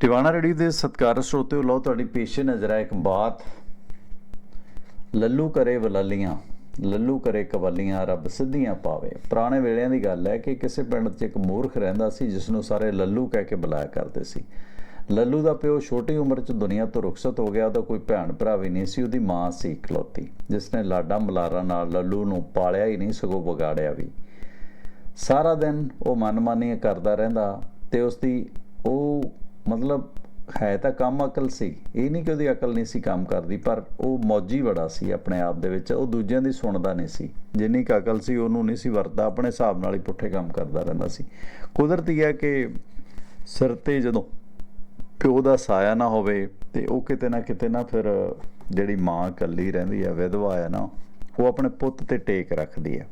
Tiwana ready ਦੇ ਸਤਿਕਾਰ ਸਰੋਤਿਓ, ਲਓ ਤੁਹਾਡੀ ਪੇਸ਼ੇ ਨਜ਼ਰ ਆ ਇੱਕ ਬਾਤ। ਲੱਲੂ ਕਰੇ ਵਲਾਲੀਆਂ, ਲੱਲੂ ਕਰੇ ਕਵਲੀਆਂ, ਰੱਬ ਸਿੱਧੀਆਂ ਪਾਵੇ। ਪੁਰਾਣੇ ਵੇਲਿਆਂ ਦੀ ਗੱਲ ਹੈ ਕਿ ਕਿਸੇ ਪਿੰਡ 'ਚ ਇੱਕ ਮੂਰਖ ਰਹਿੰਦਾ ਸੀ, ਜਿਸ ਨੂੰ ਸਾਰੇ ਲੱਲੂ ਕਹਿ ਕੇ ਬੁਲਾਇਆ ਕਰਦੇ ਸੀ। ਲੱਲੂ ਦਾ ਪਿਓ ਛੋਟੀ ਉਮਰ 'ਚ ਦੁਨੀਆ ਤੋਂ ਰੁਖਸਤ ਹੋ ਗਿਆ ਉਹਦਾ ਕੋਈ ਭੈਣ ਭਰਾ ਵੀ ਨਹੀਂ ਸੀ, ਉਹਦੀ ਮਾਂ ਸੀ ਇਕਲੌਤੀ, ਜਿਸ ਨੇ ਲਾਡਾ ਮਲਾਰਾ ਨਾਲ ਲੱਲੂ ਨੂੰ ਪਾਲਿਆ ਹੀ ਨਹੀਂ, ਸਗੋਂ ਵਿਗਾੜਿਆ ਵੀ। ਸਾਰਾ ਦਿਨ ਉਹ ਮਨਮਾਨੀ ਕਰਦਾ ਰਹਿੰਦਾ ਤੇ ਉਸ ਦੀ ਉਹ ਮਤਲਬ ਹੈ ਤਾਂ ਕੰਮ ਅਕਲ ਸੀ। ਇਹ ਨਹੀਂ ਕਿ ਉਹਦੀ ਅਕਲ ਨਹੀਂ ਸੀ ਕੰਮ ਕਰਦੀ, ਪਰ ਉਹ ਮੌਜੀ ਬੜਾ ਸੀ ਆਪਣੇ ਆਪ ਦੇ ਵਿੱਚ। ਉਹ ਦੂਜਿਆਂ ਦੀ ਸੁਣਦਾ ਨਹੀਂ ਸੀ। ਜਿੰਨੀ ਕੁ ਅਕਲ ਸੀ, ਉਹਨੂੰ ਨਹੀਂ ਸੀ ਵਰਤਦਾ। ਆਪਣੇ ਹਿਸਾਬ ਨਾਲ ਹੀ ਪੁੱਠੇ ਕੰਮ ਕਰਦਾ ਰਹਿੰਦਾ ਸੀ। ਕੁਦਰਤੀ ਹੈ ਕਿ ਸਿਰ ਤੇ ਜਦੋਂ ਪਿਓ ਦਾ ਸਾਇਆ ਨਾ ਹੋਵੇ ਤੇ ਉਹ ਕਿਤੇ ਨਾ ਕਿਤੇ ਨਾ ਫਿਰ ਜਿਹੜੀ ਮਾਂ ਇਕੱਲੀ ਰਹਿੰਦੀ ਹੈ ਵਿਧਵਾ ਹੈ ਨਾ, ਉਹ ਆਪਣੇ ਪੁੱਤ ਤੇ ਟੇਕ ਰੱਖਦੀ ਹੈ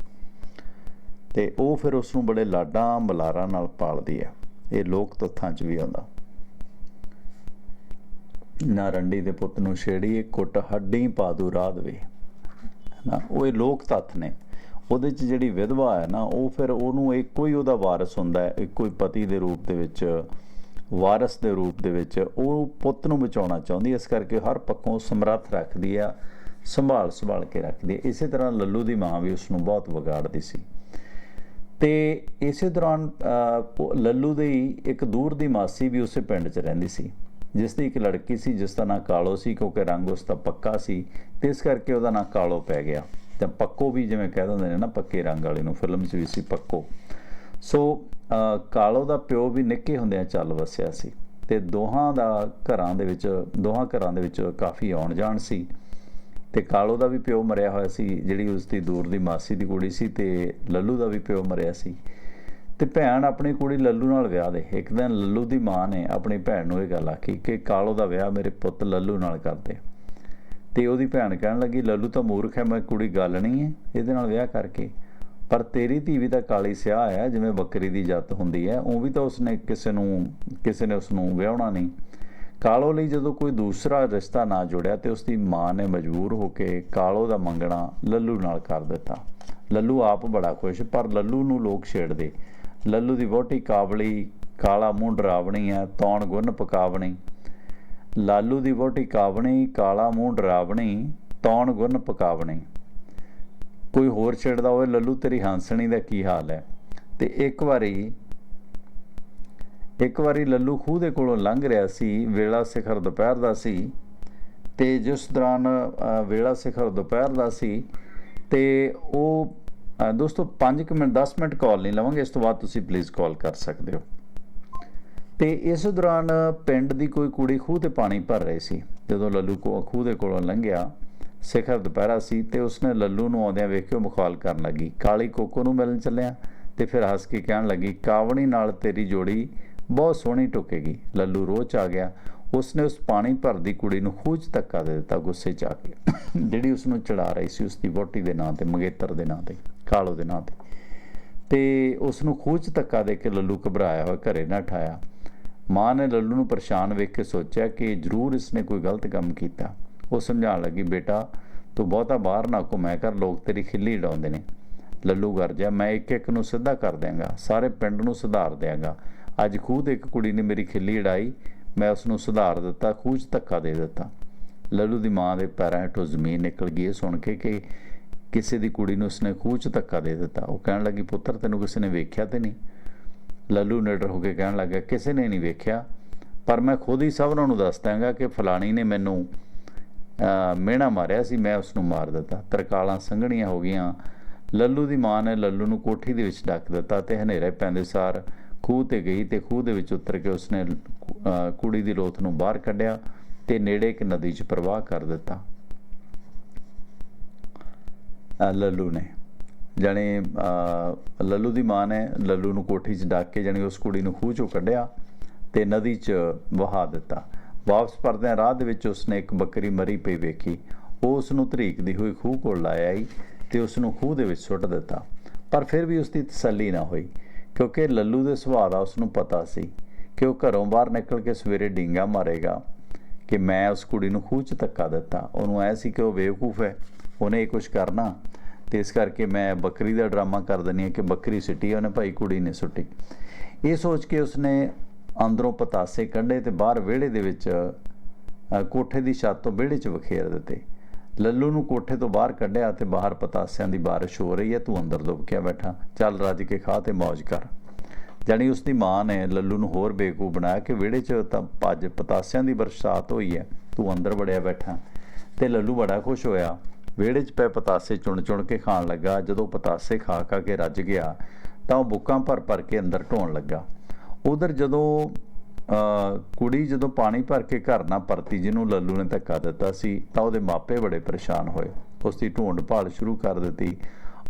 ਤੇ ਉਹ ਫਿਰ ਉਸ ਨੂੰ ਬੜੇ ਲਾਡਾਂ ਬਲਾਰਾਂ ਨਾਲ ਪਾਲਦੀ ਹੈ ਇਹ ਲੋਕ ਤੱਥਾਂ 'ਚ ਵੀ ਆਉਂਦਾ। ਨਾ ਰੰਡੀ ਦੇ ਪੁੱਤ ਨੂੰ ਛੇੜੀਏ ਕੁੱਟ ਹੱਡੀ ਪਾ ਦੂ ਰਾਧ ਵੇ। ਨਾ ਉਹ ਇਹ ਲੋਕ ਤੱਥ ਨੇ। ਉਹਦੇ 'ਚ ਜਿਹੜੀ ਵਿਧਵਾ ਹੈ ਨਾ, ਉਹ ਫਿਰ ਉਹਨੂੰ ਇੱਕੋ ਹੀ ਉਹਦਾ ਵਾਰਿਸ ਹੁੰਦਾ ਹੈ, ਇੱਕੋ ਹੀ ਪਤੀ ਦੇ ਰੂਪ ਦੇ ਵਿੱਚ, ਵਾਰਿਸ ਦੇ ਰੂਪ ਦੇ ਵਿੱਚ ਉਹ ਪੁੱਤ ਨੂੰ ਬਚਾਉਣਾ ਚਾਹੁੰਦੀ ਇਸ ਕਰਕੇ ਹਰ ਪੱਖੋਂ ਸਮਰੱਥ ਰੱਖਦੀ ਆ, ਸੰਭਾਲ ਸੰਭਾਲ ਕੇ ਰੱਖਦੀ ਹੈ। ਇਸੇ ਤਰ੍ਹਾਂ ਲੱਲੂ ਦੀ ਮਾਂ ਵੀ ਉਸ ਨੂੰ ਬਹੁਤ ਵਿਗਾੜਦੀ ਸੀ। ਤੇ ਇਸੇ ਦੌਰਾਨ ਲੱਲੂ ਦੀ ਇੱਕ ਦੂਰ ਦੀ ਮਾਸੀ ਵੀ ਉਸੇ ਪਿੰਡ 'ਚ ਰਹਿੰਦੀ ਸੀ। ਜਿਸ ਦੀ ਇੱਕ ਲੜਕੀ ਸੀ, ਜਿਸ ਦਾ ਨਾਂ ਕਾਲੋ ਸੀ, ਕਿਉਂਕਿ ਰੰਗ ਉਸ ਦਾ ਪੱਕਾ ਸੀ, ਤੇ ਇਸ ਕਰਕੇ ਉਹਦਾ ਨਾਂ ਕਾਲੋ ਪੈ ਗਿਆ। ਤੇ ਪੱਕੋ ਵੀ ਜਿਵੇਂ ਕਹਿ ਦਿੰਦੇ ਨੇ ਨਾ, ਪੱਕੇ ਰੰਗ ਵਾਲੇ ਨੂੰ, ਫਿਲਮ 'ਚ ਵੀ ਸੀ ਪੱਕੋ। ਸੋ ਕਾਲੋ ਦਾ ਪਿਓ ਵੀ ਨਿੱਕੇ ਹੁੰਦਿਆਂ ਚੱਲ ਵਸਿਆ ਸੀ, ਤੇ ਦੋਹਾਂ ਦਾ ਘਰਾਂ ਦੇ ਵਿੱਚ, ਦੋਹਾਂ ਘਰਾਂ ਦੇ ਵਿੱਚ ਕਾਫੀ ਆਉਣ ਜਾਣ ਸੀ। ਤੇ ਕਾਲੋ ਦਾ ਵੀ ਪਿਓ ਮਰਿਆ ਹੋਇਆ ਸੀ, ਜਿਹੜੀ ਉਸ ਦੀ ਦੂਰ ਦੀ ਮਾਸੀ ਦੀ ਕੁੜੀ ਸੀ, ਤੇ ਲੱਲੂ ਦਾ ਵੀ ਪਿਓ ਮਰਿਆ ਸੀ। ਤੇ ਭੈਣ ਆਪਣੀ ਕੁੜੀ ਲੱਲੂ ਨਾਲ ਵਿਆਹ ਦੇ। ਇੱਕ ਦਿਨ ਲੱਲੂ ਦੀ ਮਾਂ ਨੇ ਆਪਣੀ ਭੈਣ ਨੂੰ ਇਹ ਗੱਲ ਆਖੀ ਕਿ ਕਾਲੋ ਦਾ ਵਿਆਹ ਮੇਰੇ ਪੁੱਤ ਲੱਲੂ ਨਾਲ ਕਰ ਦੇ ਤੇ ਉਹਦੀ ਭੈਣ ਕਹਿਣ ਲੱਗੀ, ਲੱਲੂ ਤਾਂ ਮੂਰਖ ਹੈ, ਮੈਂ ਕੁੜੀ ਗੱਲ ਨਹੀਂ ਹੈ, ਇਹਦੇ ਨਾਲ ਵਿਆਹ ਕਰਕੇ। ਪਰ ਤੇਰੀ ਧੀ ਵੀ ਤਾਂ ਕਾਲੀ ਸਿਆਹ ਹੈ, ਜਿਵੇਂ ਬੱਕਰੀ ਦੀ ਜੱਤ ਹੁੰਦੀ ਹੈ। ਉਹ ਵੀ ਤਾਂ ਉਸਨੇ ਕਿਸੇ ਨੂੰ, ਕਿਸੇ ਨੇ ਉਸ ਨੂੰ ਵਿਆਹਣਾ ਨਹੀਂ। ਕਾਲੋ ਲਈ ਜਦੋਂ ਕੋਈ ਦੂਸਰਾ ਰਿਸ਼ਤਾ ਨਾ ਜੁੜਿਆ ਤੇ ਉਸ ਦੀ ਮਾਂ ਨੇ ਮਜਬੂਰ ਹੋ ਕੇ ਕਾਲੋ ਦਾ ਮੰਗਣਾ ਲੱਲੂ ਨਾਲ ਕਰ ਦਿੱਤਾ। ਲੱਲੂ ਆਪ ਬੜਾ ਖੁਸ਼, ਪਰ ਲੱਲੂ ਨੂੰ ਲੋਕ ਛੇੜਦੇ। ਲੱਲੂ ਦੀ ਵੋਟੀ ਕਾਬਲੀ, ਕਾਲਾ ਮੂੰਹ ਡਰਾਵਣੀ ਹੈ, ਤੌਣ ਗੁੰਨ ਪਕਾਵਣੀ। ਲਾਲੂ ਦੀ ਵੋਟੀ ਕਾਵਣੀ, ਕਾਲਾ ਮੂੰਹ ਡਰਾਵਣੀ, ਤੌਣ ਗੁੰਨ ਪਕਾਵਣੀ। ਕੋਈ ਹੋਰ ਛੇੜਦਾ ਹੋਵੇ, ਲੱਲੂ ਤੇਰੀ ਹਾਂਸਣੀ ਦਾ ਕੀ ਹਾਲ ਹੈ? ਤੇ ਇੱਕ ਵਾਰੀ ਇੱਕ ਵਾਰੀ ਲੱਲੂ ਖੂਹ ਦੇ ਕੋਲੋਂ ਲੰਘ ਰਿਹਾ ਸੀ, ਵੇਲਾ ਸਿਖਰ ਦੁਪਹਿਰ ਦਾ ਸੀ, ਤੇ ਜਿਸ ਦੌਰਾਨ ਵੇਲਾ ਸਿਖਰ ਦੁਪਹਿਰ ਦਾ ਸੀ, ਤੇ ਉਹ ਦੋਸਤੋ 5 ਮਿੰਟ 10 ਮਿੰਟ ਕਾਲ ਨਹੀਂ ਲਵਾਂਗੇ, ਇਸ ਤੋਂ ਬਾਅਦ ਤੁਸੀਂ ਪਲੀਜ਼ ਕਾਲ ਕਰ ਸਕਦੇ ਹੋ। ਤੇ ਇਸ ਦੌਰਾਨ ਪਿੰਡ ਦੀ ਕੋਈ ਕੁੜੀ ਖੂਹ ਤੇ ਪਾਣੀ ਭਰ ਰਹੀ ਸੀ। ਜਦੋਂ ਲੱਲੂ ਕੋ, ਖੂਹ ਦੇ ਕੋਲੋਂ ਲੰਘਿਆ, ਸਿਖਰ ਦੁਪਹਿਰਾ ਸੀ ਤੇ ਉਸਨੇ ਲੱਲੂ ਨੂੰ ਆਉਂਦਿਆਂ ਵੇਖ ਕੇ ਮੁਖਾਲ ਕਰਨ ਲੱਗੀ। ਕਾਲੀ ਕੋਕੋ ਨੂੰ ਮਿਲਣ ਚੱਲਿਆ ਤੇ ਫਿਰ ਹੱਸ ਕੇ ਕਹਿਣ ਲੱਗੀ, ਕਾਵਣੀ ਨਾਲ ਤੇਰੀ ਜੋੜੀ ਬਹੁਤ ਸੋਹਣੀ ਟੁਕੇਗੀ। ਲੱਲੂ ਰੋਹ ਚ ਆ ਗਿਆ। ਉਸਨੇ ਉਸ ਪਾਣੀ ਭਰਦੀ ਕੁੜੀ ਨੂੰ ਖੂਹ 'ਚ ਧੱਕਾ ਦੇ ਦਿੱਤਾ, ਗੁੱਸੇ 'ਚ ਆ ਕੇ। ਜਿਹੜੀ ਉਸ ਨੂੰ ਚੜਾ ਰਹੀ ਸੀ ਉਸ ਦੀ ਵੋਟੀ ਦੇ ਨਾਂ ਤੇ, ਮੰਗੇਤਰ ਦੇ ਨਾਂ ਤੇ। ਕਾਲੋ ਦੇ ਨਾਂ ਤੇ। ਤੇ ਉਸ ਨੂੰ ਖੂਹ 'ਚ ਧੱਕਾ ਦੇ ਕੇ ਲੱਲੂ ਘਬਰਾਇਆ ਹੋਇਆ, ਘਰੇ ਨਾ ਠਾਇਆ। ਮਾਂ ਨੇ ਲੱਲੂ ਨੂੰ ਪਰੇਸ਼ਾਨ ਵੇਖ ਕੇ ਸੋਚਿਆ ਕਿ ਜ਼ਰੂਰ ਇਸਨੇ ਕੋਈ ਗਲਤ ਕੰਮ ਕੀਤਾ। ਉਹ ਸਮਝਾਉਣ ਲੱਗੀ, ਬੇਟਾ, ਤੂੰ ਬਹੁਤਾ ਬਾਹਰ ਨਾ ਘੁੰਮਿਆ ਕਰ, ਲੋਕ ਤੇਰੀ ਖਿੱਲੀ ਡਾਉਂਦੇ ਨੇ। ਲੱਲੂ ਗਰਜਿਆ, ਮੈਂ ਇੱਕ ਇੱਕ ਨੂੰ ਸਿੱਧਾ ਕਰ ਦਿਆਂਗਾ, ਸਾਰੇ ਪਿੰਡ ਨੂੰ ਸੁਧਾਰ ਦਿਆਂਗਾ। ਅੱਜ ਖੂਹ ਤੇ ਇੱਕ ਕੁੜੀ ਨੇ ਮੇਰੀ ਖਿੱਲੀ ਉਡਾਈ, ਮੈਂ ਉਸ ਨੂੰ ਸੁਧਾਰ ਦਿੱਤਾ ਖੂਹ 'ਚ ਧੱਕਾ ਦੇ ਦਿੱਤਾ। ਲੱਲੂ ਦੀ ਮਾਂ ਦੇ ਪੈਰਾਂ ਹੇਠੋਂ ਜ਼ਮੀਨ ਨਿਕਲ ਗਈ। ਇਹ ਸੁਣ ਕੇ ਕਿ ਕਿਸੇ ਦੀ ਕੁੜੀ ਨੂੰ ਉਸਨੇ ਖੂਹ 'ਚ ਧੱਕਾ ਦੇ ਦਿੱਤਾ। ਉਹ ਕਹਿਣ ਲੱਗੀ ਪੁੱਤਰ ਤੈਨੂੰ ਕਿਸੇ ਨੇ ਵੇਖਿਆ ਤੇ ਨਹੀਂ? ਲੱਲੂ ਨਿਡਰ ਹੋ ਕੇ ਕਹਿਣ ਲੱਗਾ ਕਿਸੇ ਨੇ ਨਹੀਂ ਵੇਖਿਆ ਪਰ ਮੈਂ ਖੁਦ ਹੀ ਸਭਨਾਂ ਨੂੰ ਦੱਸ ਦਾਂਗਾ ਕਿ ਫਲਾਣੀ ਨੇ ਮੈਨੂੰ ਅਹ, ਮਿਹਣਾ ਮਾਰਿਆ ਸੀ ਮੈਂ ਉਸ ਨੂੰ ਮਾਰ ਦਿੱਤਾ। ਤਰਕਾਲਾਂ ਸੰਘਣੀਆਂ ਹੋ ਗਈਆਂ। ਲੱਲੂ ਦੀ ਮਾਂ ਨੇ ਲੱਲੂ ਨੂੰ ਕੋਠੀ ਦੇ ਵਿੱਚ ਡੱਕ ਦਿੱਤਾ ਤੇ ਹਨੇਰੇ ਪੈਂਦੇ ਸਾਰ ਖੂਹ ਤੇ ਗਈ ਤੇ ਖੂਹ ਦੇ ਵਿੱਚ ਉਤਰ ਕੇ ਉਸਨੇ ਕੁੜੀ ਦੀ ਲੋਥ ਨੂੰ ਬਾਹਰ ਕੱਢਿਆ ਤੇ ਨੇੜੇ ਇੱਕ ਨਦੀ 'ਚ ਪ੍ਰਵਾਹ ਕਰ ਦਿੱਤਾ। ਲੱਲੂ ਨੇ। ਜਾਣੀ ਲੱਲੂ ਦੀ ਮਾਂ ਨੇ ਲੱਲੂ ਨੂੰ ਕੋਠੀ 'ਚ ਡੱਕ ਕੇ ਜਾਣੀ ਉਸ ਕੁੜੀ ਨੂੰ ਖੂਹ 'ਚੋਂ ਕੱਢਿਆ ਤੇ ਨਦੀ 'ਚ ਵਹਾ ਦਿੱਤਾ। ਵਾਪਸ ਪਰਦਿਆਂ ਰਾਹ ਦੇ ਵਿੱਚ ਉਸਨੇ ਇੱਕ ਬੱਕਰੀ ਮਰੀ ਪਈ ਵੇਖੀ। ਉਹ ਉਸ ਨੂੰ ਧਰੀਕਦੀ ਹੋਈ ਖੂਹ ਕੋਲ ਲਾਇਆ ਆਈ ਤੇ ਉਸ ਨੂੰ ਖੂਹ ਦੇ ਵਿੱਚ ਸੁੱਟ ਦਿੱਤਾ। ਪਰ ਫਿਰ ਵੀ ਉਸ ਦੀ ਤਸੱਲੀ ਨਾ ਹੋਈ, ਕਿਉਂਕਿ ਲੱਲੂ ਦੇ ਸੁਭਾਅ ਦਾ ਉਸ ਨੂੰ ਪਤਾ ਸੀ ਕਿ ਉਹ ਘਰੋਂ ਬਾਹਰ ਨਿਕਲ ਕੇ ਸਵੇਰੇ ਡਿੰਗਾ ਮਾਰੇਗਾ ਕਿ ਮੈਂ ਉਸ ਕੁੜੀ ਨੂੰ ਖੂਹ 'ਚ ਧੱਕਾ ਦਿੱਤਾ। ਉਹਨੂੰ ਐ ਸੀ ਕਿ ਉਹ ਬੇਵਕੂਫ ਹੈ, ਉਹਨੇ ਇਹ ਕੁਝ ਕਰਨਾ ਤੇ ਇਸ ਕਰਕੇ ਮੈਂ ਬੱਕਰੀ ਦਾ ਡਰਾਮਾ ਕਰ ਦਿੰਦੀ ਹਾਂ ਕਿ ਬੱਕਰੀ ਸਿੱਟੀ ਉਹਨੇ ਭਾਈ ਕੁੜੀ ਨੇ ਸੁੱਟੀ। ਇਹ ਸੋਚ ਕੇ ਉਸਨੇ ਅੰਦਰੋਂ ਪਤਾਸੇ ਕੱਢੇ ਤੇ ਬਾਹਰ ਵਿਹੜੇ ਦੇ ਵਿੱਚ ਕੋਠੇ ਦੀ ਛੱਤ ਤੋਂ ਵਿਹੜੇ 'ਚ ਵਖੇਰ ਦਿੱਤੇ। ਲੱਲੂ ਨੂੰ ਕੋਠੇ ਤੋਂ ਬਾਹਰ ਕੱਢਿਆ ਤੇ ਬਾਹਰ ਪਤਾਸਿਆਂ ਦੀ ਬਾਰਿਸ਼ ਹੋ ਰਹੀ ਹੈ, ਤੂੰ ਅੰਦਰ ਦੁਬਕਿਆ ਬੈਠਾ, ਚੱਲ ਰੱਜ ਕੇ ਖਾ ਤੇ ਮौज ਕਰ। ਜਾਣੀ ਉਸ ਦੀ ਮਾਂ ਨੇ ਲੱਲੂ ਨੂੰ ਹੋਰ ਬੇਕੂ ਬਣਾਇਆ ਕਿ ਵਿਹੜੇ 'ਚ ਤਾਂ ਭੱਜ ਪਤਾਸਿਆਂ ਦੀ ਬਰਸਾਤ ਹੋਈ ਹੈ, ਤੂੰ ਅੰਦਰ ਵੜਿਆ ਬੈਠਾ। ਤੇ ਲੱਲੂ ਬੜਾ ਖੁਸ਼ ਹੋਇਆ। ਵਿਹੜੇ 'ਚ ਪਏ ਪਤਾਸੇ ਚੁਣ ਚੁਣ ਕੇ ਖਾਣ ਲੱਗਾ। ਜਦੋਂ ਪਤਾਸੇ ਖਾ ਖਾ ਕੇ ਰੱਜ ਗਿਆ, ਤਾਂ ਉਹ ਬੁੱਕਾਂ ਭਰ ਭਰ ਕੇ ਅੰਦਰ ਢੋਣ ਲੱਗਾ। ਉਧਰ ਜਦੋਂ ਕੁੜੀ ਜਦੋਂ ਪਾਣੀ ਭਰ ਕੇ ਘਰ ਨਾ ਪਰਤੀ ਜਿਹਨੂੰ ਲੱਲੂ ਨੇ ਧੱਕਾ ਦਿੱਤਾ ਸੀ, ਤਾਂ ਉਹਦੇ ਮਾਪੇ ਬੜੇ ਪਰੇਸ਼ਾਨ ਹੋਏ। ਉਸ ਦੀ ਢੂੰਡ ਭਾਲ ਸ਼ੁਰੂ ਕਰ ਦਿੱਤੀ।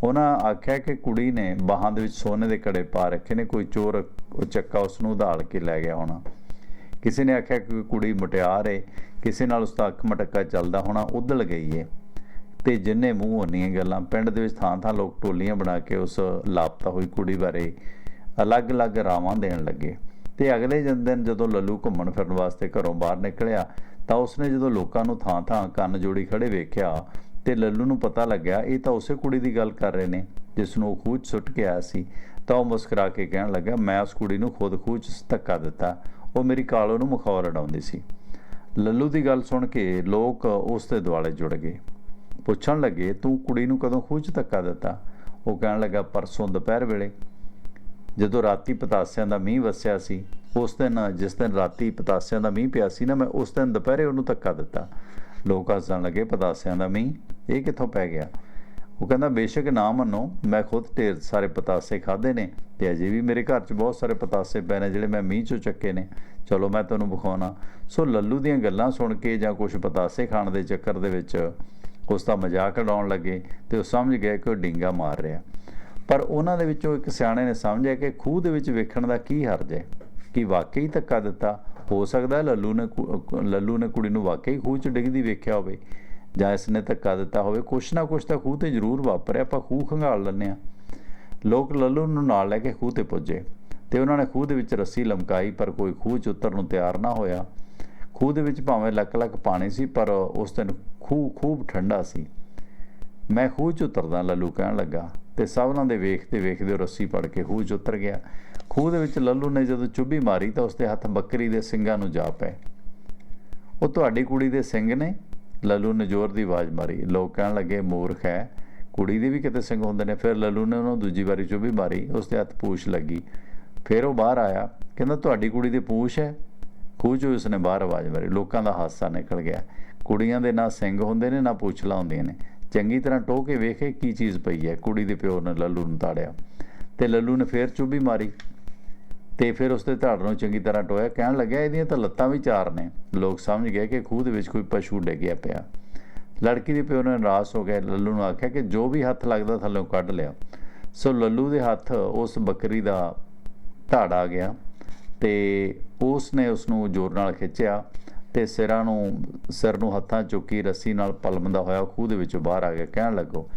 ਉਹਨਾਂ ਆਖਿਆ ਕਿ ਕੁੜੀ ਨੇ ਬਾਹਾਂ ਦੇ ਵਿੱਚ ਸੋਨੇ ਦੇ ਕੜੇ ਪਾ ਰੱਖੇ ਨੇ, ਕੋਈ ਚੋਰ ਉਹ ਚੱਕਾ ਉਸ ਨੂੰ ਉਧਾਲ ਕੇ ਲੈ ਗਿਆ ਹੋਣਾ। ਕਿਸੇ ਨੇ ਆਖਿਆ ਕਿ ਕੁੜੀ ਮੁਟਿਆਰ ਏ, ਕਿਸੇ ਨਾਲ ਉਸ ਦਾ ਅੱਖ ਮਟਕਾ ਚੱਲਦਾ ਹੋਣਾ, ਉਧਲ ਗਈ ਏ। ਤੇ ਜਿੰਨੇ ਮੂੰਹ ਹੋਣੀਆਂ ਗੱਲਾਂ, ਪਿੰਡ ਦੇ ਵਿੱਚ ਥਾਂ ਥਾਂ ਲੋਕ ਟੋਲੀਆਂ ਬਣਾ ਕੇ ਉਸ ਲਾਪਤਾ ਹੋਈ ਕੁੜੀ ਬਾਰੇ ਅਲੱਗ-ਅਲੱਗ ਰਾਵਾਂ ਦੇਣ ਲੱਗੇ। ਤੇ ਅਗਲੇ ਜਨ- ਦਿਨ ਜਦੋਂ ਲੱਲੂ ਘੁੰਮਣ ਫਿਰਨ ਵਾਸਤੇ ਘਰੋਂ ਬਾਹਰ ਨਿਕਲਿਆ, ਤਾਂ ਉਸਨੇ ਜਦੋਂ ਲੋਕਾਂ ਨੂੰ ਥਾਂ ਥਾਂ ਕੰਨ ਜੋੜੀ ਖੜੇ ਵੇਖਿਆ, ਤੇ ਲੱਲੂ ਨੂੰ ਪਤਾ ਲੱਗਿਆ, ਇਹ ਤਾਂ ਉਸੇ ਕੁੜੀ ਦੀ ਗੱਲ ਕਰ ਰਹੇ ਨੇ, ਜਿਸ ਨੂੰ ਉਹ ਖੂਹ 'ਚ ਸੁੱਟ ਕੇ ਆਇਆ ਸੀ। ਤਾਂ ਉਹ ਮੁਸਕਰਾ ਕੇ ਕਹਿਣ ਲੱਗਾ, ਮੈਂ ਉਸ ਕੁੜੀ ਨੂੰ ਖੁਦ ਖੂਹ 'ਚ ਧੱਕਾ ਦਿੱਤਾ। ਉਹ ਮੇਰੀ ਕਾਲੋ ਨੂੰ ਮਖੌਲ ਉਡਾਉਂਦੀ ਸੀ। ਲੱਲੂ ਦੀ ਗੱਲ ਸੁਣ ਕੇ ਲੋਕ ਉਸ ਦੇ ਦੁਆਲੇ ਜੁੜ ਗਏ। ਪੁੱਛਣ ਲੱਗੇ, ਤੂੰ ਕੁੜੀ ਨੂੰ ਕਦੋਂ ਖੂਹ 'ਚ ਧੱਕਾ ਦਿੱਤਾ? ਉਹ ਕਹਿਣ ਲੱਗਾ, ਪਰਸੋਂ ਦੁਪਹਿਰ ਵੇਲੇ। ਜਦੋਂ ਰਾਤੀ ਪਤਾਸਿਆਂ ਦਾ ਮੀਂਹ ਵਸਿਆ ਸੀ, ਉਸ ਦਿਨ, ਜਿਸ ਦਿਨ ਰਾਤੀ ਪਤਾਸਿਆਂ ਦਾ ਮੀਂਹ ਪਿਆ ਸੀ ਨਾ, ਮੈਂ ਉਸ ਦਿਨ ਦੁਪਹਿਰੇ ਉਹਨੂੰ ਧੱਕਾ ਦਿੱਤਾ। ਲੋਕ ਹੱਸਣ ਲੱਗੇ, ਪਤਾਸਿਆਂ ਦਾ ਮੀਂਹ? ਇਹ ਕਿੱਥੋਂ ਪੈ ਗਿਆ? ਉਹ ਕਹਿੰਦਾ, ਬੇਸ਼ੱਕ ਨਾ ਮੰਨੋ, ਮੈਂ ਖੁਦ ਢੇਰ ਸਾਰੇ ਪਤਾਸੇ ਖਾਦੇ ਨੇ ਤੇ ਅਜੇ ਵੀ ਮੇਰੇ ਘਰ 'ਚ ਬਹੁਤ ਸਾਰੇ ਪਤਾਸੇ ਪਏ ਨੇ ਜਿਹੜੇ ਮੈਂ ਮੀਂਹ 'ਚੋਂ ਚੱਕੇ ਨੇ। ਚਲੋ, ਮੈਂ ਤੁਹਾਨੂੰ ਵਿਖਾਉਣਾ। ਸੋ ਲੱਲੂ ਦੀਆਂ ਗੱਲਾਂ ਸੁਣ ਕੇ ਜਾਂ ਕੁਝ ਪਤਾਸੇ ਖਾਣ ਦੇ ਚੱਕਰ ਦੇ ਵਿੱਚ ਉਸ ਦਾ ਮਜ਼ਾਕ ਉਡਾਉਣ ਲੱਗੇ ਤੇ ਉਹ ਸਮਝ ਗਿਆ ਕਿ ਉਹ ਡਿੰਗਾ ਮਾਰ ਰਿਹਾ। ਪਰ ਉਹਨਾਂ ਦੇ ਵਿੱਚੋਂ ਇੱਕ ਸਿਆਣੇ ਨੇ ਸਮਝਿਆ ਕਿ ਖੂਹ ਦੇ ਵਿੱਚ ਵੇਖਣ ਦਾ ਕੀ ਹਰਜ ਹੈ? ਕਿ ਵਾਕਈ ਧੱਕਾ ਦਿੱਤਾ? ਹੋ ਸਕਦਾ ਲੱਲੂ ਨੇ ਕੁ- ਲੱਲੂ ਨੇ ਕੁੜੀ ਨੂੰ ਵਾਕਈ ਖੂਹ 'ਚ ਡਿੱਗਦੀ ਵੇਖਿਆ ਹੋਵੇ ਜਾਂ ਇਸ ਨੇ ਧੱਕਾ ਦਿੱਤਾ ਹੋਵੇ। ਕੁਛ ਨਾ ਕੁਛ ਤਾਂ ਖੂਹ ਤੇ ਜ਼ਰੂਰ ਵਾਪਰਿਆ, ਆਪਾਂ ਖੂਹ ਖੰਗਾਲ ਲੈਂਦੇ ਆ ਲੋਕ ਲੱਲੂ ਨੂੰ ਨਾਲ ਲੈ ਕੇ ਖੂਹ ਤੇ ਪੁੱਜੇ ਤੇ ਉਹਨਾਂ ਨੇ ਖੂਹ ਦੇ ਵਿੱਚ ਰੱਸੀ ਲਮਕਾਈ, ਪਰ ਕੋਈ ਖੂਹ 'ਚ ਉਤਰਨ ਨੂੰ ਤਿਆਰ ਨਾ ਹੋਇਆ। ਖੂਹ ਦੇ ਵਿੱਚ ਭਾਵੇਂ ਲੱਕ ਲੱਕ ਪਾਣੀ ਸੀ, ਪਰ ਉਸ ਦਿਨ ਖੂਹ ਖੂਬ ਠੰਡਾ ਸੀ। ਮੈਂ ਖੂਹ 'ਚ ਉਤਰਦਾ ਲੱਲੂ ਕਹਿਣ ਲੱਗਾ ਤੇ ਸਭਨਾਂ ਦੇ ਵੇਖਦੇ ਵੇਖਦੇ ਉਹ ਰੱਸੀ ਪੜ ਕੇ ਖੂਹ 'ਚ ਉਤਰ ਗਿਆ। ਖੂਹ ਦੇ ਵਿੱਚ ਲੱਲੂ ਨੇ ਜਦੋਂ ਚੁੱਭੀ ਮਾਰੀ ਤਾਂ ਉਸਦੇ ਹੱਥ ਬੱਕਰੀ ਦੇ ਸਿੰਘਾਂ ਨੂੰ ਜਾ ਪਏ। ਉਹ ਤੁਹਾਡੀ ਕੁੜੀ ਦੇ ਸਿੰਘ ਨੇ? ਲੱਲੂ ਨੇ ਜ਼ੋਰ ਦੀ ਆਵਾਜ਼ ਮਾਰੀ। ਲੋਕ ਕਹਿਣ ਲੱਗੇ, ਮੂਰਖ ਹੈ, ਕੁੜੀ ਦੇ ਵੀ ਕਿਤੇ ਸਿੰਘ ਹੁੰਦੇ ਨੇ। ਫਿਰ ਲੱਲੂ ਨੇ ਉਹਨੂੰ ਦੂਜੀ ਵਾਰੀ ਚੁੱਭੀ ਮਾਰੀ, ਉਸਦੇ ਹੱਥ ਪੂਛ ਲੱਗੀ। ਫਿਰ ਉਹ ਬਾਹਰ ਆਇਆ, ਕਹਿੰਦਾ, ਤੁਹਾਡੀ ਕੁੜੀ ਦੇ ਪੂਛ ਹੈ? ਖੂਹ 'ਚੋਂ ਉਸਨੇ ਬਾਹਰ ਆਵਾਜ਼ ਮਾਰੀ। ਲੋਕਾਂ ਦਾ ਹਾਸਾ ਨਿਕਲ ਗਿਆ। ਕੁੜੀਆਂ ਦੇ ਨਾ ਸਿੰਘ ਹੁੰਦੇ ਨੇ, ਨਾ ਪੂਛਲਾਂ ਹੁੰਦੀਆਂ ਨੇ। ਚੰਗੀ ਤਰ੍ਹਾਂ ਟੋਹ ਕੇ ਵੇਖੇ ਕੀ ਚੀਜ਼ ਪਈ ਹੈ। ਕੁੜੀ ਦੇ ਪਿਓ ਨੇ ਲੱਲੂ ਨੂੰ ਤਾੜਿਆ ਤੇ ਲੱਲੂ ਨੇ ਫੇਰ ਚੁੱਭੀ ਮਾਰੀ ਤੇ ਫਿਰ ਉਸਦੇ ਧੜ ਨੂੰ ਚੰਗੀ ਤਰ੍ਹਾਂ ਟੋਇਆ। ਕਹਿਣ ਲੱਗਿਆ, ਇਹਦੀਆਂ ਤਾਂ ਲੱਤਾਂ ਵੀ ਚਾਰ ਨੇ। ਲੋਕ ਸਮਝ ਗਏ ਕਿ ਖੂਹ ਦੇ ਵਿੱਚ ਕੋਈ ਪਸ਼ੂ ਡਿੱਗਿਆ ਪਿਆ। ਲੜਕੀ ਦੇ ਪਿਓ ਨੇ ਨਾਰਾਜ਼ ਹੋ ਗਿਆ ਲੱਲੂ ਨੂੰ ਆਖਿਆ ਕਿ ਜੋ ਵੀ ਹੱਥ ਲੱਗਦਾ ਥੱਲੋਂ ਕੱਢ ਲਿਆ। ਸੋ ਲੱਲੂ ਦੇ ਹੱਥ ਉਸ ਬੱਕਰੀ ਦਾ ਧੜ ਆ ਗਿਆ। ਤੇ ਉਸ ਨੇ ਉਸ ਨੂੰ ਜ਼ੋਰ ਨਾਲ ਖਿੱਚਿਆ ਤੇ ਸਿਰਾਂ ਨੂੰ, ਸਿਰ ਨੂੰ ਹੱਥਾਂ ਚੁੱਕੀ ਰੱਸੀ ਨਾਲ ਪਲਮਦਾ ਹੋਇਆ, ਖੂਹ ਦੇ ਵਿੱਚੋਂ ਬਾਹਰ ਆ ਗਿਆ, ਕਹਿਣ ਲੱਗੋ,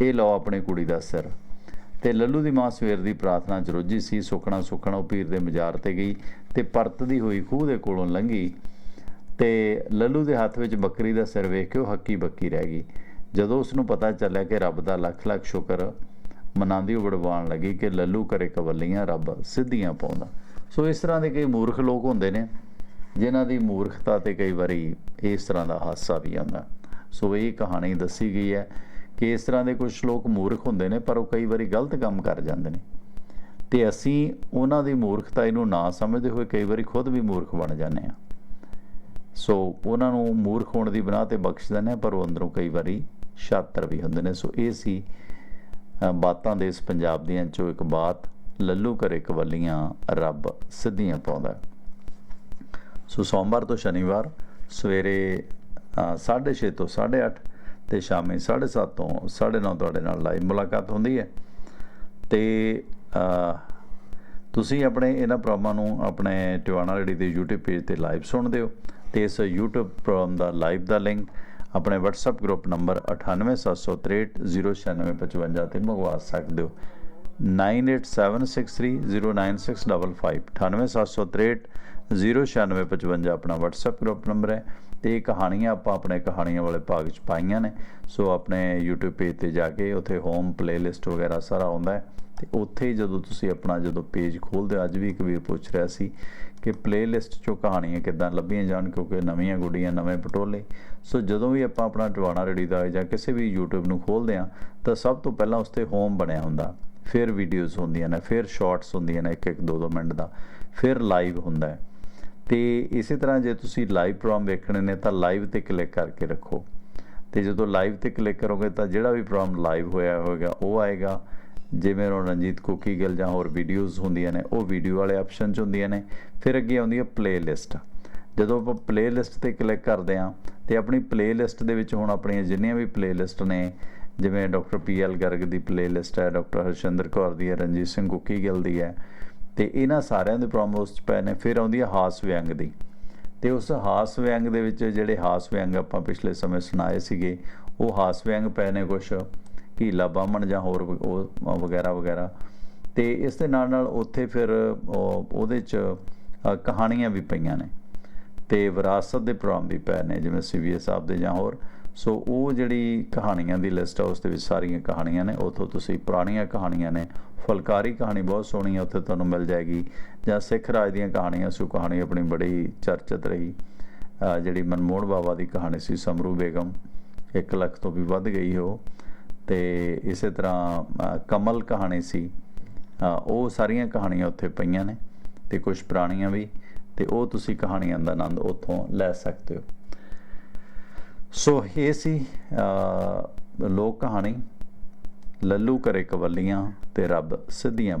ਇਹ ਲਓ ਆਪਣੀ ਕੁੜੀ ਦਾ ਸਿਰ। ਤੇ ਲੱਲੂ ਦੀ ਮਾਂ ਸਵੇਰ ਦੀ ਪ੍ਰਾਰਥਨਾ ਚ ਰੁੱਝੀ ਸੀ ਸੁਖਣਾ ਸੁਖਣਾ ਉਹ ਪੀਰ ਦੇ ਮਜ਼ਾਰ ਤੇ ਗਈ ਤੇ ਪਰਤਦੀ ਹੋਈ ਖੂਹ ਦੇ ਕੋਲੋਂ ਲੰਘੀ ਤੇ ਲੱਲੂ ਦੇ ਹੱਥ ਵਿੱਚ ਬੱਕਰੀ ਦਾ ਸਿਰ ਵੇਖ ਕੇ ਉਹ ਹੱਕੀ ਬੱਕੀ ਰਹਿ ਗਈ। ਜਦੋਂ ਉਸ ਨੂੰ ਪਤਾ ਚੱਲਿਆ ਕਿ ਰੱਬ ਦਾ ਲੱਖ ਲੱਖ ਸ਼ੁਕਰ ਮਨਾਉਂਦੀ ਉਹ ਉਬੜਵਾਉਣ ਲੱਗੀ ਕਿ ਲੱਲੂ ਕਰੇ ਕਵਲੀਆਂ ਰੱਬ ਸਿੱਧੀਆਂ ਪਾਉਂਦਾ। ਸੋ ਇਸ ਤਰ੍ਹਾਂ ਦੇ ਕਈ ਮੂਰਖ ਲੋਕ ਹੁੰਦੇ ਨੇ, ਜਿਨ੍ਹਾਂ ਦੀ ਮੂਰਖਤਾ ਤੇ ਕਈ ਵਾਰੀ ਇਸ ਤਰ੍ਹਾਂ ਦਾ ਹਾਦਸਾ ਵੀ ਆਉਂਦਾ। ਸੋ ਇਹ ਕਹਾਣੀ ਦੱਸੀ ਗਈ ਹੈ ਕਿ ਇਸ ਤਰ੍ਹਾਂ ਦੇ ਕੁਝ ਲੋਕ ਮੂਰਖ ਹੁੰਦੇ ਨੇ, ਪਰ ਉਹ ਕਈ ਵਾਰੀ ਗਲਤ ਕੰਮ ਕਰ ਜਾਂਦੇ ਨੇ। ਤੇ ਅਸੀਂ ਉਹਨਾਂ ਦੀ ਮੂਰਖਤਾ ਨੂੰ ਨਾ ਸਮਝਦੇ ਹੋਏ ਕਈ ਵਾਰੀ ਖੁਦ ਵੀ ਮੂਰਖ ਬਣ ਜਾਂਦੇ ਆ ਸੋ ਉਹਨਾਂ ਨੂੰ ਮੂਰਖ ਹੋਣ ਦੀ ਬਣਾ ਤੇ ਬਖਸ਼ ਦਿੰਦੇ ਆ ਪਰ ਉਹ ਅੰਦਰੋਂ ਕਈ ਵਾਰੀ ਸ਼ਾਤਰ ਵੀ ਹੁੰਦੇ ਨੇ। ਸੋ ਇਹ ਸੀ ਬਾਤਾਂ ਦੇ ਇਸ ਪੰਜਾਬ ਦੀਆਂ ਚੋਂ ਇੱਕ ਬਾਤ। ਲੱਲੂ ਕਰੇ ਕਵਲੀਆਂ ਰੱਬ ਸਿੱਧੀਆਂ ਪਾਉਂਦਾ ਸੋ ਸੋਮਵਾਰ ਤੋਂ ਸ਼ਨੀਵਾਰ ਸਵੇਰੇ 6:30 ਤੋਂ 8:30 ਤੇ ਸ਼ਾਮੀ 7:30 ਤੋਂ 9:30 ਤੁਹਾਡੇ ਨਾਲ ਲਾਈਵ ਮੁਲਾਕਾਤ ਹੁੰਦੀ ਹੈ। ਤੇ ਤੁਸੀਂ ਆਪਣੇ ਇਹਨਾਂ ਪ੍ਰੋਗਰਾਮਾਂ ਨੂੰ ਆਪਣੇ ਟਿਵਾਣਾ ਰੇਡੀ ਦੇ YouTube ਪੇਜ ਤੇ ਲਾਈਵ ਸੁਣਦੇ ਹੋ ਤੇ ਇਸ YouTube ਪ੍ਰੋਗਰਾਮ ਦਾ ਲਾਈਵ ਦਾ ਲਿੰਕ ਆਪਣੇ WhatsApp ਗਰੁੱਪ ਨੰਬਰ 9876309655 ਤੇ ਮੰਗਵਾ ਸਕਦੇ ਹੋ। 9876309655 9876309655 ਆਪਣਾ WhatsApp ਗਰੁੱਪ ਨੰਬਰ ਹੈ ਤੇ ਇਹ ਕਹਾਣੀਆਂ ਆਪਾਂ ਆਪਣੇ ਕਹਾਣੀਆਂ ਵਾਲੇ ਭਾਗ ਚ ਪਾਈਆਂ ਨੇ ਸੋ ਆਪਣੇ YouTube ਪੇਜ ਤੇ ਜਾ ਕੇ ਉੱਥੇ ਹੋਮ ਪਲੇਲਿਸਟ ਵਗੈਰਾ ਸਾਰਾ ਆਉਂਦਾ ਹੈ ਤੇ ਉੱਥੇ ਹੀ ਜਦੋਂ ਤੁਸੀਂ ਆਪਣਾ ਜਦੋਂ ਪੇਜ ਖੋਲਦੇ ਹੋ ਅੱਜ ਵੀ ਇੱਕ ਵੀਰ ਪੁੱਛ ਰਿਹਾ ਸੀ ਕਿ ਪਲੇਲਿਸਟ ਚੋਂ ਕਹਾਣੀਆਂ ਕਿੱਦਾਂ ਲੱਭੀਆਂ ਜਾਣ ਕਿਉਂਕਿ ਨਵੀਆਂ ਗੁੱਡੀਆਂ ਨਵੇਂ ਪਟੋਲੇ ਸੋ ਜਦੋਂ ਵੀ ਆਪਾਂ ਆਪਣਾ ਟਵਾਣਾ ਰੜੀ ਦਾ ਜਾਂ ਕਿਸੇ ਵੀ YouTube ਨੂੰ ਖੋਲ੍ਹਦੇ ਆ ਤਾਂ ਸਭ ਤੋਂ ਪਹਿਲਾਂ ਉਸ ਤੇ ਹੋਮ ਬਣਿਆ ਹੁੰਦਾ ਫਿਰ ਵੀਡੀਓਜ਼ ਹੁੰਦੀਆਂ ਨੇ, ਫਿਰ ਸ਼ਾਰਟਸ ਹੁੰਦੀਆਂ ਨੇ ਇੱਕ ਇੱਕ ਦੋ ਦੋ ਮਿੰਟ ਦਾ, ਫਿਰ ਲਾਈਵ ਹੁੰਦਾ ਹੈ। ਤੇ ਇਸੇ ਤਰ੍ਹਾਂ ਜੇ ਤੁਸੀਂ ਲਾਈਵ ਪ੍ਰੋਗਰਾਮ ਵੇਖਣੇ ਨੇ, ਤਾਂ ਲਾਈਵ ਤੇ ਕਲਿੱਕ ਕਰਕੇ ਰੱਖੋ। ਤੇ ਜਦੋਂ ਲਾਈਵ ਤੇ ਕਲਿੱਕ ਕਰੋਗੇ, ਤਾਂ ਜਿਹੜਾ ਵੀ ਪ੍ਰੋਗਰਾਮ ਲਾਈਵ ਹੋਇਆ ਹੋਵੇਗਾ ਉਹ ਆਏਗਾ। ਜਿਵੇਂ ਹੁਣ ਰਣਜੀਤ ਕੁਕੀ ਗਿੱਲ ਜਾਂ ਹੋਰ ਵੀਡੀਓਜ਼ ਹੁੰਦੀਆਂ ਨੇ, ਉਹ ਵੀਡੀਓ ਵਾਲੇ ਆਪਸ਼ਨ 'ਚ ਹੁੰਦੀਆਂ ਨੇ। ਫਿਰ ਅੱਗੇ ਆਉਂਦੀ ਹੈ ਪਲੇਲਿਸਟ ਜਦੋਂ ਆਪਾਂ ਪਲੇਲਿਸਟ ਤੇ ਕਲਿੱਕ ਕਰਦੇ ਹਾਂ, ਤੇ ਆਪਣੀ ਪਲੇਲਿਸਟ ਦੇ ਵਿੱਚ ਹੁਣ ਆਪਣੀਆਂ ਜਿੰਨੀਆਂ ਵੀ ਪਲੇਲਿਸਟ ਨੇ ਜਿਵੇਂ ਡਾਕਟਰ ਪੀ ਐਲ ਗਰਗ ਦੀ ਪਲੇਲਿਸਟ ਹੈ, ਡਾਕਟਰ ਹਰਸ਼ਿੰਦਰ ਕੌਰ ਦੀ ਹੈ, ਰਣਜੀਤ ਸਿੰਘ ਕੁੱਕੀ ਗਿੱਲ ਦੀ ਹੈ, ਤੇ ਇਹਨਾਂ ਸਾਰਿਆਂ ਦੇ ਪ੍ਰੋਮੋ ਉਸ 'ਚ ਪਏ ਨੇ, ਫਿਰ ਆਉਂਦੀ ਹੈ ਹਾਸ ਵਿਅੰਗ ਦੀ। ਤੇ ਉਸ ਹਾਸ ਵਿਅੰਗ ਦੇ ਵਿੱਚ ਜਿਹੜੇ ਹਾਸ ਵਿਅੰਗ ਆਪਾਂ ਪਿਛਲੇ ਸਮੇਂ ਸੁਣਾਏ ਸੀਗੇ, ਉਹ ਹਾਸ ਵਿਅੰਗ ਪਏ ਨੇ ਕੁਝ ਹੀਲਾ ਬਾਹਮਣ ਜਾਂ ਹੋਰ ਉਹ ਵਗੈਰਾ ਵਗੈਰਾ। ਤੇ ਇਸ ਦੇ ਨਾਲ ਨਾਲ ਉੱਥੇ ਫਿਰ ਉਹਦੇ 'ਚ ਕਹਾਣੀਆਂ ਵੀ ਪਈਆਂ ਨੇ। ਤੇ ਵਿਰਾਸਤ ਦੇ ਪ੍ਰੋਗਰਾਮ ਵੀ ਪਏ ਨੇ, ਜਿਵੇਂ ਸੀਵੀਐਸ ਸਾਹਿਬ ਦੇ ਜਾਂ ਹੋਰ। ਸੋ ਉਹ ਜਿਹੜੀ ਕਹਾਣੀਆਂ ਦੀ ਲਿਸਟ ਆ, ਉਸ ਦੇ ਵਿੱਚ ਸਾਰੀਆਂ ਕਹਾਣੀਆਂ ਨੇ। ਉਥੋਂ ਤੁਸੀਂ ਪੁਰਾਣੀਆਂ ਕਹਾਣੀਆਂ ਨੇ, ਫੁਲਕਾਰੀ ਕਹਾਣੀ ਬਹੁਤ ਸੋਹਣੀ ਹੈ ਉੱਥੇ ਤੁਹਾਨੂੰ ਮਿਲ ਜਾਏਗੀ। ਜਾਂ ਸਿੱਖ ਰਾਜ ਦੀਆਂ ਕਹਾਣੀਆਂ ਸੋ ਕਹਾਣੀ ਆਪਣੀ ਬੜੀ ਚਰਚਿਤ ਰਹੀ। ਜਿਹੜੀ ਮਨਮੋਹਨ ਬਾਬਾ ਦੀ ਕਹਾਣੀ ਸੀ, ਸਮਰੂ ਬੇਗਮ 1 ਲੱਖ ਤੋਂ ਵੀ ਵੱਧ ਗਈ ਉਹ। ਤੇ ਇਸੇ ਤਰ੍ਹਾਂ ਕਮਲ ਕਹਾਣੀ ਸੀ। ਉਹ ਸਾਰੀਆਂ ਕਹਾਣੀਆਂ ਉੱਥੇ ਪਈਆਂ ਨੇ, ਤੇ ਕੁਝ ਪੁਰਾਣੀਆਂ ਵੀ, ਤੇ ਉਹ ਤੁਸੀਂ ਕਹਾਣੀਆਂ ਦਾ ਆਨੰਦ ਉੱਥੋਂ ਲੈ ਸਕਦੇ ਹੋ। ਸੋ ਇਹ ਸੀ ਲੋਕ ਕਹਾਣੀ। ਲੱਲੂ ਕਰੇ ਕਵੱਲੀਆਂ ਤੇ ਰੱਬ ਸਿੱਧੀਆਂ